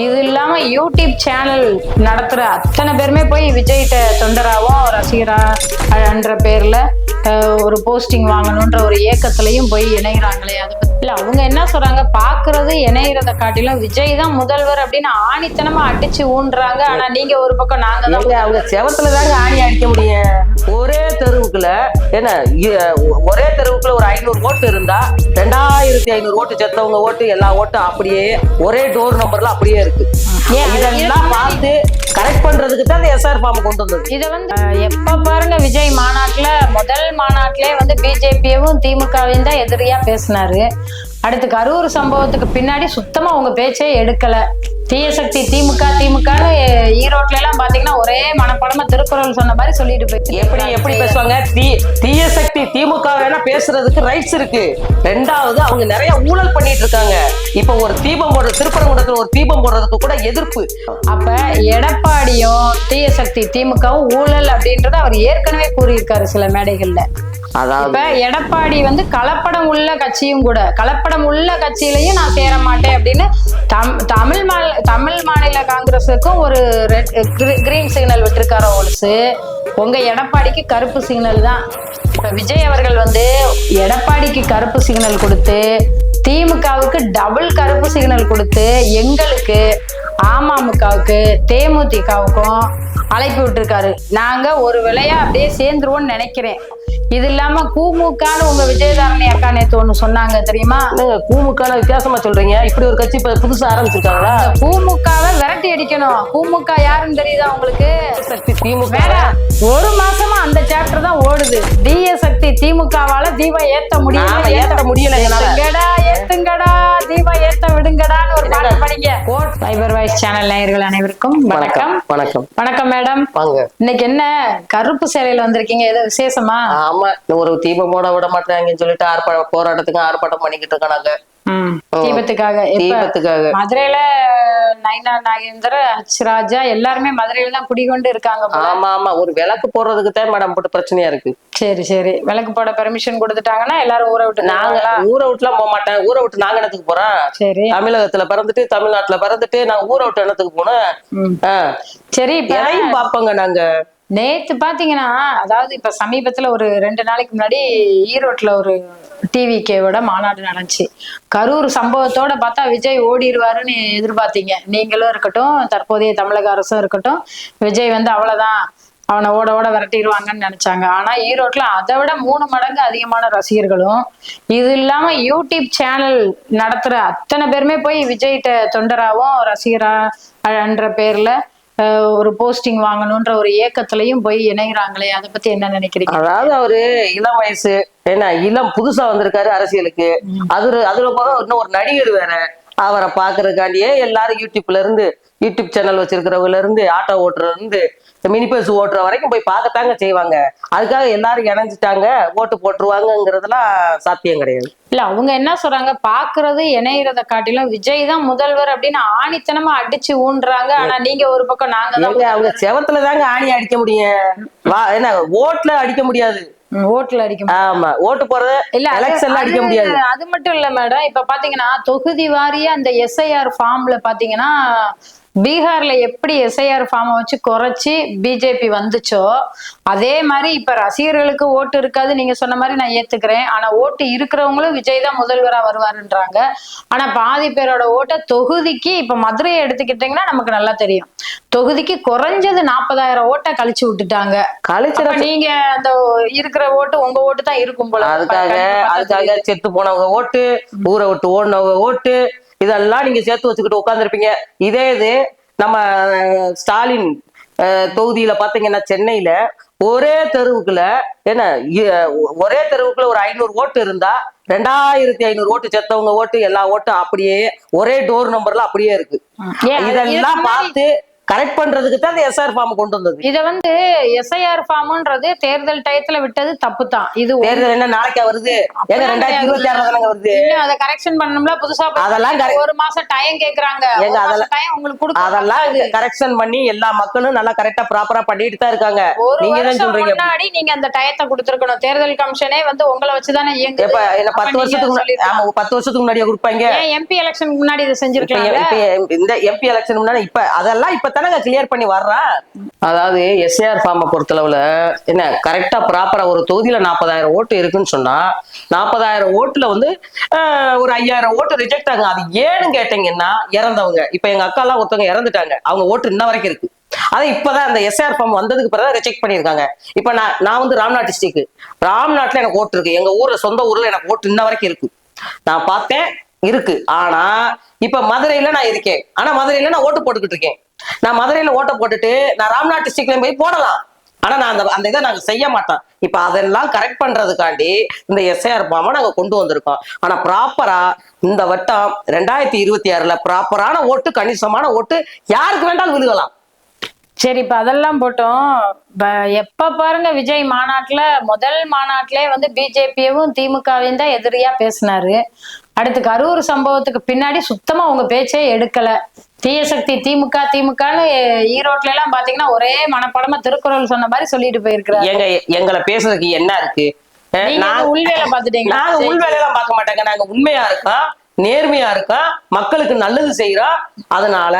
இது இல்லாம YouTube channel நடத்துற அத்தனை பேருமே போய் விஜய்கிட்ட தொண்டராகவும் ரசிகரா என்ற பேர்ல ஒரு போஸ்டிங் வாங்கணுன்ற ஒரு ஏக்கத்திலையும் போய் இணைகிறாங்களே அதை பத்தி இல்ல அவங்க என்ன சொல்றாங்க? பாக்குறது இணைகிறத காட்டிலும் விஜய் தான் முதல்வர் அப்படின்னு ஆணித்தனமா அடிச்சு ஊன்றாங்க. ஆனா நீங்க ஒரு பக்கம் நாங்க தான் அவங்க செவத்துல தாங்க ஆணி அடிக்க முடியும் ஒரே தெருவுக்குள்ள என்ன ஒரே தெருவுக்குள்ள ஒரு ஐநூறு ஓட்டு இருந்தா ரெண்டாயிரத்தி ஐநூறு ஓட்டு செத்தவங்க ஓட்டு எல்லா ஓட்டும் அப்படியே ஒரே டோர் நம்பர்ல அப்படியே இருக்கு. இதெல்லாம் பார்த்து கரெக்ட் பண்றதுக்கு தான் அந்த எஸ்ஆர் ஃபார்ம் கொண்டு வந்தது. இத வந்து எப்ப பாருங்க விஜய் மாநாட்டுல முதல் மாநாட்டிலே வந்து பிஜேபியவும் திமுகவையும் தான் எதிரியா பேசினாரு. அடுத்து கரூர் சம்பவத்துக்கு பின்னாடி சுத்தமா உங்க பேச்சே எடுக்கல. தீய சக்தி திமுக திமுகன்னு ஈரோட்ல எல்லாம் பாத்தீங்கன்னா ஒரே மனப்படமா திருக்குறள் சொன்ன மாதிரி சொல்லிட்டு போயிட்டு எப்படி எப்படி பேசுவாங்க? தீ தீய சக்தி திமுக வேணா பேசுறதுக்கு ரைட்ஸ் இருக்கு. ரெண்டாவது அவங்க நிறைய ஊழல் பண்ணிட்டு இருக்காங்க. இப்ப ஒரு தீபம் போடுற திருப்பரங்குன்றத்துல ஒரு தீபம் போடுறதுக்கு கூட எதிர்ப்பு. அப்ப எடப்பாடியும் தீய சக்தி திமுகவும் ஊழல் அப்படின்றத அவர் ஏற்கனவே கூறியிருக்காரு சில மேடைகள்ல. அதாவது எடப்பாடி வந்து கலப்படம் உள்ள கட்சியும் கூட கலப்படம் உள்ள கட்சியிலையும் நான் சேர மாட்டேன் அப்படின்னு தம் தமிழ் மாநில தமிழ் மாநில காங்கிரஸுக்கும் ஒரு கிரீன் சிக்னல் விட்டுருக்காரோ ஒழுசு உங்க எடப்பாடிக்கு கருப்பு சிக்னல் தான். இப்ப விஜய் அவர்கள் வந்து எடப்பாடிக்கு கருப்பு சிக்னல் கொடுத்து திமுகவுக்கு டபுள் கருப்பு சிக்னல் கொடுத்து எங்களுக்கு அமமுகவுக்கு தேமுதிகவுக்கும் அழைப்பு விட்டுருக்காரு. நாங்க ஒரு விலையா அப்படியே சேர்ந்துருவோம்னு நினைக்கிறேன். இது இல்லாம கூமுக்கான்னு உங்க விஜயதாரணி அக்கா நேத்து ஒண்ணு சொன்னாங்க தெரியுமா? என்னங்க கூமுக்கான வித்தியாசமா சொல்றீங்க? இப்படி ஒரு கட்சி புதுசா ஆரம்பிச்சிருக்காங்களா? கூமுக்காவை விரட்டி அடிக்கணும். கூமுக்கா யாருன்னு தெரியுதா உங்களுக்கு? சக்தி திமுக. ஒரு மாசமா அந்த சாப்டர் தான் ஓடுது. தீய சக்தி திமுகவால தீபம் ஏத்த முடியல. ஏத்த முடியல. ஏத்துங்கடா ஏத்துங்கடா. தீபம் ஏத்த விடுங்கடான்னு ஒரு பாட்டு படிங்க. ஃபைபர் வாய்ஸ் சேனல் நேயர்கள் அனைவருக்கும் வணக்கம் வணக்கம். வணக்கம். மேடம். வாங்க. இன்னைக்கு என்ன? கருப்பு சேலையில வந்திருக்கீங்க. ஏதோ விசேஷமா? ஆமா ஒரு தீபம் போட விட மாட்டாங்கன்னு சொல்லிட்டு ஆர்ப்பாட்டம் போராட்டத்துக்கு ஆர்ப்பாட்டம் பண்ணிக்கிட்டு இருக்காங்க தீபத்துக்காக. தீபத்துக்காக. மதுரையில நைனா நாகேந்திர ராஜா எல்லாருமே மதுரையில தான் குடிகொண்டு இருக்காங்க. ஆமா ஆமா. ஒரு விளக்கு போடுறதுக்கு தான் மேடம் போட்டு பிரச்சனையா இருக்கு. சரி சரி. விளக்கு போட பெர்மிஷன் கொடுத்துட்டாங்கன்னா எல்லாரும் ஊரை விட்டு நாங்க ஊரை விட்டுலாம் போக மாட்டேன். ஊரை விட்டு நாங்க என்னத்துக்கு போறோம்? சரி. தமிழகத்துல பிறந்துட்டு தமிழ்நாட்டுல பிறந்துட்டு நாங்க ஊரை விட்டு என்னத்துக்கு போனோம். சரி எதையும் பாப்போங்க நாங்க. நேத்து பாத்தீங்கன்னா அதாவது இப்ப சமீபத்துல ஒரு ரெண்டு நாளைக்கு முன்னாடி ஈரோட்ல ஒரு டிவி கேவோட மாநாடு நடந்துச்சு. கரூர் சம்பவத்தோட பார்த்தா விஜய் ஓடிடுவாருன்னு எதிர்பார்த்தீங்க. நீங்களும் இருக்கட்டும் தற்போதைய தமிழக அரசும் இருக்கட்டும் விஜய் வந்து அவ்வளவுதான் அவனை ஓட ஓட விரட்டிடுவாங்கன்னு நினைச்சாங்க. ஆனா ஈரோட்ல அதை விட மூணு மடங்கு அதிகமான ரசிகர்களும் இது இல்லாம யூடியூப் சேனல் நடத்துற அத்தனை பேருமே போய் விஜய்கிட்ட தொண்டராகவும் ரசிகரா என்ற பேர்ல ஒரு போஸ்டிங் வாங்கணுன்ற ஒரு ஏக்கத்திலையும் போய் இணைகிறாங்களே அதை பத்தி என்ன நினைக்கிறீங்க? அதாவது அவரு இளம் வயசு என்ன இளம் புதுசா வந்திருக்காரு அரசியலுக்கு. அது அதுல போக இன்னும் ஒரு நடிகர் வேற. அவரை பாக்குறதுக்காண்டியே எல்லாரும் யூடியூப்ல இருந்து யூடியூப் சேனல் வச்சிருக்கிறவங்கல இருந்து ஆட்டோ ஓட்டுறதுல இருந்து மினி பஸ் ஓட்டுற வரைக்கும் போய் பார்க்கத்தாங்க செய்வாங்க. அதுக்காக எல்லாரும் இணைஞ்சிட்டாங்க ஓட்டு போட்டுருவாங்கங்கிறதுலாம் சாத்தியம் கிடையாது. இல்ல அவங்க என்ன சொல்றாங்க? பாக்குறது இணைகிறத காட்டிலும் விஜய் தான் முதல்வர் அப்படின்னு ஆணித்தனமா அடிச்சு ஊன்றாங்க. ஆனா நீங்க ஒரு பக்கம் நாங்க அவங்க செவத்துல தாங்க ஆணி அடிக்க முடியும். வா என்ன ஓட்டுல அடிக்க முடியாது. ஓட்டுல அடிக்க. ஆமா ஓட்டு போறது இல்ல அது- எலெக்ஷன்ல அடிக்க முடியாது. அது மட்டும் இல்ல மேடம் இப்ப பாத்தீங்கன்னா தொகுதி வாரியா அந்த எஸ்ஐஆர் ஃபார்ம்ல பாத்தீங்கன்னா பீகார்ல எப்படி எஸ்ஐஆர் ஃபார்மை வச்சு குறைச்சி பிஜேபி வந்துச்சோ அதே மாதிரி இப்ப ரசிகர்களுக்கு ஓட்டு இருக்காது. நீங்க சொன்ன மாதிரி நான் ஏத்துக்கிறேன். ஆனா ஓட்டு இருக்கிறவங்களும் விஜய் தான் முதல்வரா வருவாருன்றாங்க. ஆனா பாதி பேரோட ஓட்டை தொகுதிக்கு இப்ப மதுரையை எடுத்துக்கிட்டீங்கன்னா நமக்கு நல்லா தெரியும். தொகுதிக்கு குறைஞ்சது நாற்பதாயிரம் ஓட்டை கழிச்சு விட்டுட்டாங்க. கழிச்சிட அப்ப நீங்க அந்த இருக்கிற ஓட்டு உங்க ஓட்டு தான் இருக்கும் போல. அதுக்காக அதுக்காக செத்து போனவங்க ஓட்டு ஊரை விட்டு ஓடினவங்க ஓட்டு இதெல்லாம் நீங்க சேர்த்து வச்சுக்கிட்டு உட்காந்துருப்பீங்க இதே இது நம்ம ஸ்டாலின் தொகுதியில பாத்தீங்கன்னா சென்னையில ஒரே தெருவுக்குள்ள என்ன ஒரே தெருவுக்குள்ள ஒரு ஐநூறு ஓட்டு இருந்தா ரெண்டாயிரத்தி ஐநூறு ஓட்டு செத்தவங்க ஓட்டு எல்லா ஓட்டும் அப்படியே ஒரே டோர் நம்பர்ல அப்படியே இருக்கு. இதெல்லாம் பார்த்து கரெக்ட் பண்றதுக்கு தான் இந்த எஸ்ஆர் ஃபார்ம் கொண்டு வந்தது. இத வந்து எஸ்ஐஆர் ஃபார்ம்ன்றது தேர்தல் டயத்துல விட்டது தப்பு தான். இது தேர்தல் என்ன நாளைக்கா வருது? ஏங்க ரெண்டாயிரத்தி இருபத்தி ஆறுல வருது? அதை கரெக்ஷன் பண்ணணும்ல புதுசா அதெல்லாம் ஒரு மாசம் டைம் கேக்குறாங்க. ஏங்க, அதெல்லாம்- டைம் உங்களுக்கு கொடுக்க அதெல்லாம் கரெக்ஷன் பண்ணி எல்லா மக்களும் நல்லா கரெக்டா ப்ராப்பரா பண்ணிட்டு தான் இருக்காங்க. நீங்க தான் சொல்றீங்க. முன்னாடி நீங்க அந்த டயத்தை கொடுத்திருக்கணும். தேர்தல் கமிஷனே வந்து உங்களை வச்சுதானே இயங்குது. இப்ப என்ன பத்து வருஷத்துக்கு முன்னாடி. ஆமா பத்து வருஷத்துக்கு முன்னாடியே கொடுப்பாங்க. எம்பி எலெக்ஷனுக்கு முன்னாடி இதை இப்ப இந்த எம்பி எலெக்ஷன் முன்னாடி இப்ப அதெல்லாம் இப்ப தானே கிளியர் பண்ணி வர்றா? அதாவது எஸ்ஏஆர் ஃபார்மை பொறுத்தளவுல என்ன கரெக்டா ப்ராப்பரா ஒரு தொகுதியில நாற்பதாயிரம் ஓட்டு இருக்குன்னு சொன்னா நாற்பதாயிரம் ஓட்டுல வந்து ஆஹ், ஒரு ஐயாயிரம் ஓட்டு ரிஜெக்ட் ஆகும் அது ஏன்னு கேட்டீங்கன்னா இறந்தவங்க. இப்ப எங்க அக்கா எல்லாம் ஒருத்தவங்க இறந்துட்டாங்க. அவங்க ஓட்டு இன்ன வரைக்கும் இருக்கு. அதை இப்பதான் அந்த எஸ்ஆர் ஃபார்ம் வந்ததுக்கு பிறகு ரிஜெக்ட் பண்ணிருக்காங்க இப்ப நான் நான் வந்து ராம்நாட் டிஸ்ட்ரிக் ராம்நாட்ல எனக்கு ஓட்டு இருக்கு. எங்க ஊர்ல சொந்த ஊர்ல எனக்கு ஓட்டு இன்ன வரைக்கும் இருக்கு. நான் பார்த்தேன் இருக்கு. ஆனா இப்ப மதுரையில நான் இருக்கேன். ஆனா மதுரையில நான் ஓட்டு போட்டுக்கிட்டு இருக்கேன். நான் மதுரையில ஓட்ட போட்டுட்டு நான் ராம்நாத் டிஸ்ட்ரிக்ட்லயும் போய் போடலாம். ஆனா நான் அந்த அந்த இதை நாங்க செய்ய மாட்டோம். இப்ப அதெல்லாம் கரெக்ட் பண்றதுக்காண்டி இந்த எஸ்ஐஆர் ஃபார்மை நாங்க கொண்டு வந்திருக்கோம். ஆனா ப்ராப்பரா இந்த வட்டம் ரெண்டாயிரத்தி இருபத்தி ஆறுல ப்ராப்பரான ஓட்டு கணிசமான ஓட்டு யாருக்கு வேண்டாலும் விழுகலாம். சரி இப்ப அதெல்லாம் போட்டோம். எப்ப பாருங்க விஜய் மாநாட்டுல முதல் மாநாட்டிலே வந்து பிஜேபியவும் திமுகவையும் தான் எதிரியா பேசினாரு. அடுத்து கரூர் சம்பவத்துக்கு பின்னாடி சுத்தமா உங்க பேச்சே எடுக்கல. தீய சக்தி திமுக திமுகன்னு ஈரோட்ல எல்லாம் பாத்தீங்கன்னா ஒரே மனப்படமா திருக்குறள் சொன்ன மாதிரி சொல்லிட்டு போயிருக்கிறாரு எங்க எங்களை பேசுறதுக்கு என்ன இருக்கு? நீங்க உள்வேலை பாத்துட்டீங்களா நாங்க உள் வேலையெல்லாம் பார்க்க மாட்டாங்க. நாங்க உண்மையா இருக்கோம் நேர்மையா இருக்கோம் மக்களுக்கு நல்லது செய்யறோம் அதனால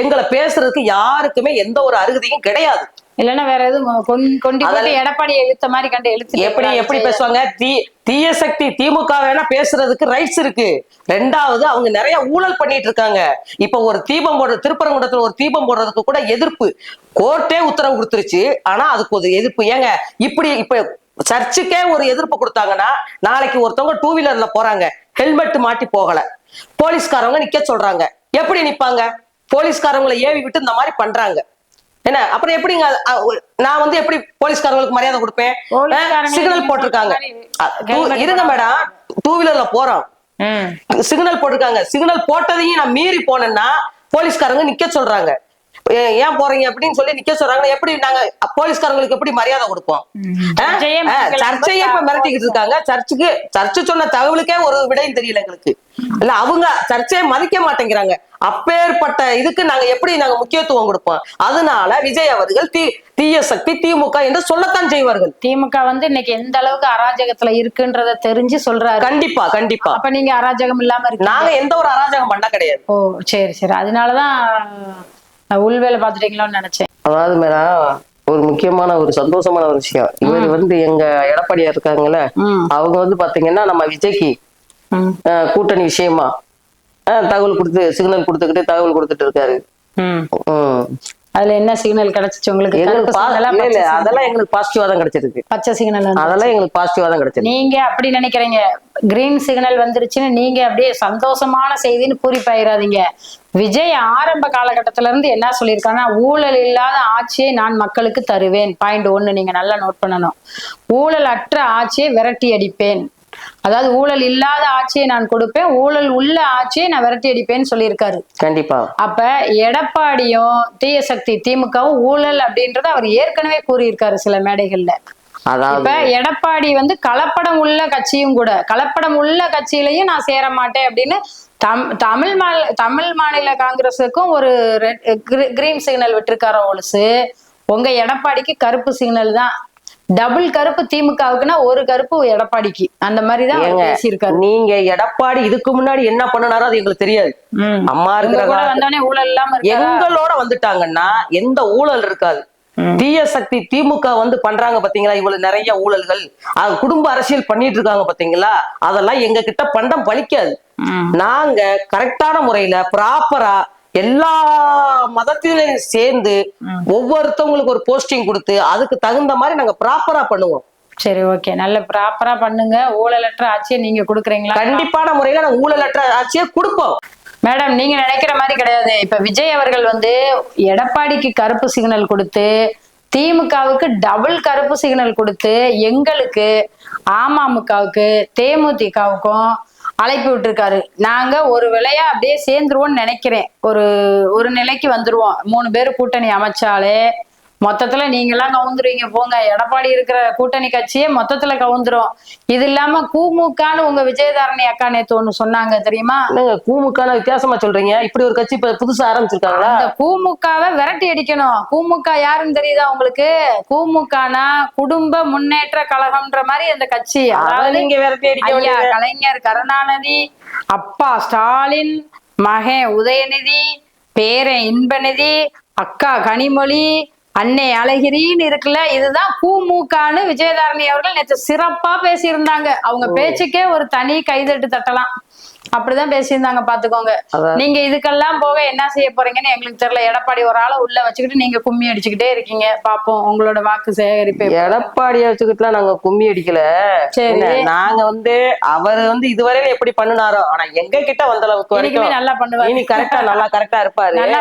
எங்களை பேசுறதுக்கு யாருக்குமே எந்த ஒரு அருகதையும் கிடையாது. இல்லைன்னா வேற எதுவும் கொண்- கொண்டு போட்டு எடப்பாடி இழுத்த மாதிரி கண்டு இழுத்து எப்படி எப்படி பேசுவாங்க? தீ தீய சக்தி திமுக வேணா பேசுறதுக்கு ரைட்ஸ் இருக்கு. ரெண்டாவது அவங்க நிறைய ஊழல் பண்ணிட்டு இருக்காங்க. இப்ப ஒரு தீபம் போடுற திருப்பரங்குன்றத்துல ஒரு தீபம் போடுறதுக்கு கூட எதிர்ப்பு. கோர்ட்டே உத்தரவு கொடுத்துருச்சு. ஆனா அதுக்கு ஒரு எதிர்ப்பு. ஏங்க இப்படி இப்ப சர்ச்சுக்கே ஒரு எதிர்ப்பு கொடுத்தாங்கன்னா நாளைக்கு ஒருத்தவங்க டூ வீலர்ல போறாங்க. ஹெல்மெட் மாட்டி போகல. போலீஸ்காரவங்க நிக்க சொல்றாங்க. எப்படி நிப்பாங்க? போலீஸ்காரவங்களை ஏவி விட்டு இந்த மாதிரி பண்றாங்க. என்ன? அப்புறம் எப்படிங்க நான் வந்து எப்படி போலீஸ்காரங்களுக்கு மரியாதை கொடுப்பேன்? சிக்னல் போட்டிருக்காங்க. இருங்க மேடம். டூ வீலர்ல போறோம். சிக்னல் போட்டிருக்காங்க. சிக்னல் போட்டதையும் நான் மீறி போனேன்னா போலீஸ்காரங்க நிக்க சொல்றாங்க. ஏன் போறீங்க அப்படின்னு சொல்லி நிக்க சொல்றாங்க. எப்படி நாங்க போலீஸ்காரங்களுக்கு எப்படி மரியாதை கொடுப்போம்? சர்ச்சையே இப்ப மிரட்டிக்கிட்டு இருக்காங்க. சர்ச்சுக்கு சர்ச்சு சொன்ன தகவலுக்கே ஒரு விடையும் தெரியல எங்களுக்கு. இல்ல அவங்க சர்ச்சையை மதிக்க மாட்டேங்கிறாங்க. அப்பேற்பட்ட இதுக்கு நாங்க எப்படி நாங்க முக்கியத்துவம் கொடுப்போம்? அதனால விஜய் அவர்கள் தீ தீய சக்தி திமுக என்று சொல்லத்தான் செய்வார்கள். திமுக வந்து இன்னைக்கு எந்த அளவுக்கு அராஜகத்துல இருக்குன்றத தெரிஞ்சு சொல்றாரு. கண்டிப்பா கண்டிப்பா. அப்ப நீங்க அராஜகம் இல்லாம இருக்கீங்க. நாங்க எந்த ஒரு அராஜகம் பண்ண கிடையாது. ஓ சரி சரி. அதனாலதான் உள்வேலை பாத்துட்டீங்களோன்னு நினைச்சேன். அதாவது மேடம் ஒரு முக்கியமான ஒரு சந்தோஷமான ஒரு விஷயம். இவர் வந்து எங்க எடப்பாடியா இருக்காங்கல்ல. அவங்க வந்து பாத்தீங்கன்னா நம்ம விஜய்க்கு கூட்டணி விஷயமா தகவல் கொடுத்து சிக்னல் கொடுத்துக்கிட்டு தகவல் கொடுத்துட்டு இருக்காரு. அதுல என்ன சிக்னல் கிடைச்சிச்சு உங்களுக்கு? அதெல்லாம் எங்களுக்கு பாசிட்டிவா தான் கிடைச்சிருக்கு. பச்சை சிக்னல் அதெல்லாம் எங்களுக்கு பாசிட்டிவா தான் கிடைச்சிருக்கு. நீங்க அப்படி நினைக்கிறீங்க. கிரீன் சிக்னல் வந்துருச்சுன்னு நீங்க அப்படியே சந்தோஷமான செய்தின்னு பூரிப்பாயிராதீங்க. விஜய் ஆரம்ப காலகட்டத்தில இருந்து என்ன சொல்லியிருக்காங்கன்னா ஊழல் இல்லாத ஆட்சியை நான் மக்களுக்கு தருவேன். பாயிண்ட் ஒன்னு நீங்க நல்லா நோட் பண்ணணும். ஊழல் அற்ற ஆட்சியை விரட்டி அடிப்பேன். அதாவது ஊழல் இல்லாத ஆட்சியை நான் கொடுப்பேன் ஊழல் உள்ள ஆட்சியை நான் விரட்டி அடிப்பேன்னு சொல்லியிருக்காரு. கண்டிப்பா. அப்ப எடப்பாடியும் தீய சக்தி திமுகவும் ஊழல் அப்படின்றத அவர் ஏற்கனவே கூறியிருக்காரு சில மேடைகள்ல. இப்ப எடப்பாடி வந்து கலப்படம் உள்ள கட்சியும் கூட கலப்படம் உள்ள கட்சியிலையும் நான் சேர மாட்டேன் அப்படின்னு தம் தமிழ் மாநில தமிழ் மாநில காங்கிரஸுக்கும் ஒரு கிரீன் சிக்னல் விட்டிருக்காரோ ஒழுசு உங்க எடப்பாடிக்கு கருப்பு சிக்னல் தான். டபுள் கருப்பு திமுகவுக்குன்னா ஒரு கருப்பு எடப்பாடிக்கு. அந்த மாதிரி தான் அவர் ஏங்க, பேசியிருக்காரு. நீங்க எடப்பாடி இதுக்கு முன்னாடி என்ன பண்ணனாரோ அது எங்களுக்கு தெரியாது. அம்மா இருக்கிற ஊழல் இல்லாம எங்களோட வந்துட்டாங்கன்னா எந்த ஊழல் இருக்காது. தீய சக்தி திமுக வந்து பண்றாங்க பாத்தீங்களா? இவ்வளவு நிறைய ஊழல்கள். அது குடும்ப அரசியல் பண்ணிட்டு இருக்காங்க பாத்தீங்களா? அதெல்லாம் எங்க கிட்ட பண்டம் பலிக்காது ம். நாங்க கரெக்டான முறையில ப்ராப்பரா எல்லா மதத்திலையும் சேர்ந்து ஒவ்வொருத்தவங்களுக்கு ஒரு போஸ்டிங் கொடுத்து அதுக்கு தகுந்த மாதிரி நாங்க ப்ராப்பரா பண்ணுவோம். சரி ஓகே நல்ல ப்ராப்பரா பண்ணுங்க. ஊழலற்ற ஆட்சியை நீங்க கொடுக்குறீங்களா? கண்டிப்பான முறையில நாங்க ஊழலற்ற ஆட்சியை கொடுப்போம். மேடம் நீங்க நினைக்கிற மாதிரி கிடையாது. இப்ப விஜய் அவர்கள் வந்து எடப்பாடிக்கு கருப்பு சிக்னல் கொடுத்து திமுகவுக்கு டபுள் கருப்பு சிக்னல் கொடுத்து எங்களுக்கு அமமுகவுக்கு தேமுதிகவுக்கும் அழைப்பு விட்டுருக்காரு. நாங்க ஒரு விலையா அப்படியே சேர்ந்துருவோம்னு நினைக்கிறேன். ஒரு ஒரு நிலைக்கு வந்துருவோம். மூணு பேர் கூட்டணி அமைச்சாலே மொத்தத்துல நீங்க எல்லாம் கவுந்துருவீங்க. போங்க எடப்பாடி இருக்கிற கூட்டணி கட்சியே மொத்தத்துல கவுந்துரும். இது இல்லாம கூமுக்கான்னு உங்க விஜயதாரணி அக்கா நேத்து ஒண்ணு சொன்னாங்க தெரியுமா? என்னங்க கூமுக்கான வித்தியாசமா சொல்றீங்க? இப்படி ஒரு கட்சி இப்ப புதுசா ஆரம்பிச்சிருக்காங்களா? அந்த கூமுகாவை விரட்டி அடிக்கணும். கூமுகா யாருன்னு தெரியுதா உங்களுக்கு? கூமுகானா குடும்ப முன்னேற்ற கழகம்ன்ற மாதிரி அந்த கட்சி. அதாவது நீங்க விரட்டி அடிக்க கலைஞர் கருணாநிதி அப்பா ஸ்டாலின் மகன் உதயநிதி பேரன் இன்பநிதி அக்கா கனிமொழி அன்னை அழகிரின்னு இருக்குல்ல இதுதான் கூமுகான்னு விஜயதாரணி அவர்கள் நேற்று சிறப்பா பேசியிருந்தாங்க. அவங்க பேச்சுக்கே ஒரு தனி கைதட்டு தட்டலாம். அப்படிதான் பேசியிருந்தாங்க பாத்துக்கோங்க. நீங்க இதுக்கெல்லாம் போக என்ன செய்ய போறீங்கன்னு எங்களுக்கு தெரியல. எடப்பாடி ஒரு ஆளை உள்ள வச்சுக்கிட்டு நீங்க கும்மி அடிச்சுக்கிட்டே இருக்கீங்க. பாப்போம் உங்களோட வாக்கு சேகரிப்பு எடப்பாடிய வச்சுக்கிட்டுலாம் நாங்க கும்மி அடிக்கல. சரி. நாங்க வந்து அவர் வந்து இதுவரையில எப்படி பண்ணினாரோ ஆனா எங்க கிட்ட வந்த அளவுக்கு வரைக்கும் நல்லா பண்ணுவாரு. இனி கரெக்டா நல்லா கரெக்டா இருப்பாரு. நல்லா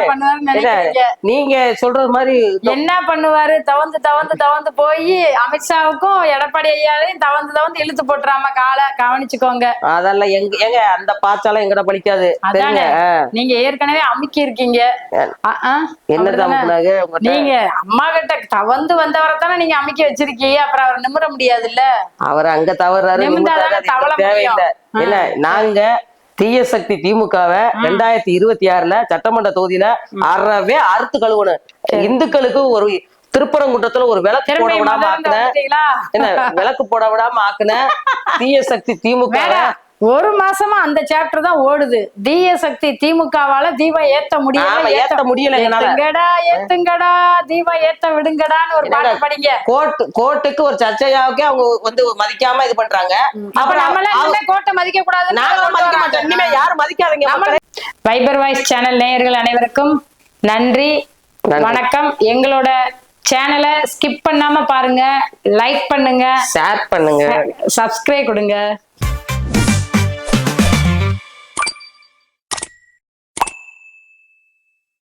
நினைக்கிறீங்க? நீங்க சொல்றது மாதிரி என்ன பண்ணுவாரு? தவந்து தவந்து தவந்து போய் அமித்ஷாவுக்கும் எடப்பாடி ஐயாவையும் தவந்து தவந்து இழுத்து போட்டுறாம காலை கவனிச்சுக்கோங்க. அதெல்லாம் எங்க எங்க அந்த எங்கட பலிக்காது அதானே. தெரியுங்க ஆ. நீங்க ஏற்கனவே அமுக்கி இருக்கீங்க? நீங்க அம்மா கிட்ட தவந்து வந்தவரை தானே நீங்க அமுக்கி வச்சிருக்கீங்க. அப்புறம் அவர் நிமிர முடியாதுல்ல. அவர் அங்க தவறாரு தேவையில்லை. என்ன நாங்க தீய சக்தி திமுகவை ரெண்டாயிரத்தி இருபத்தி ஆறுல சட்டமன்ற தொகுதியில அறவே அறுத்து கழுவணும் இந்துக்களுக்கு ஒரு திருப்பரங்குன்றத்துல ஒரு விளக்கு போட விடாம ஆக்குன. என்ன விளக்கு போட விடாம ஆக்குன தீய சக்தி திமுக. ஒரு மாசமா அந்த சாப்டர் தான் ஓடுது. தீய சக்தி திமுகவால தீபம் ஏத்த முடியல ஏத்த முடியல. ஏத்துங்கடா ஏத்துங்கடா தீபம் ஏத்த விடுங்கடான்னு ஒரு பாட்டு படிங்க. கோர்ட் கோர்ட்டுக்கு ஒரு சர்ச்சையாவுக்கே அவங்க வந்து மதிக்காம இது பண்றாங்க. அப்ப நம்மள கோட்டை மதிக்க கூடாது நாங்களும் மதிக்க மாட்டோம். இனிமே யாரும் மதிக்காதீங்க. வைபர் வாய்ஸ் சேனல் நேயர்கள் அனைவருக்கும் நன்றி நன்றி. வணக்கம். எங்களோட சேனலை ஸ்கிப் பண்ணாம பாருங்க லைக் பண்ணுங்க. ஷேர் பண்ணுங்க. சப்ஸ்கிரைப் கொடுங்க.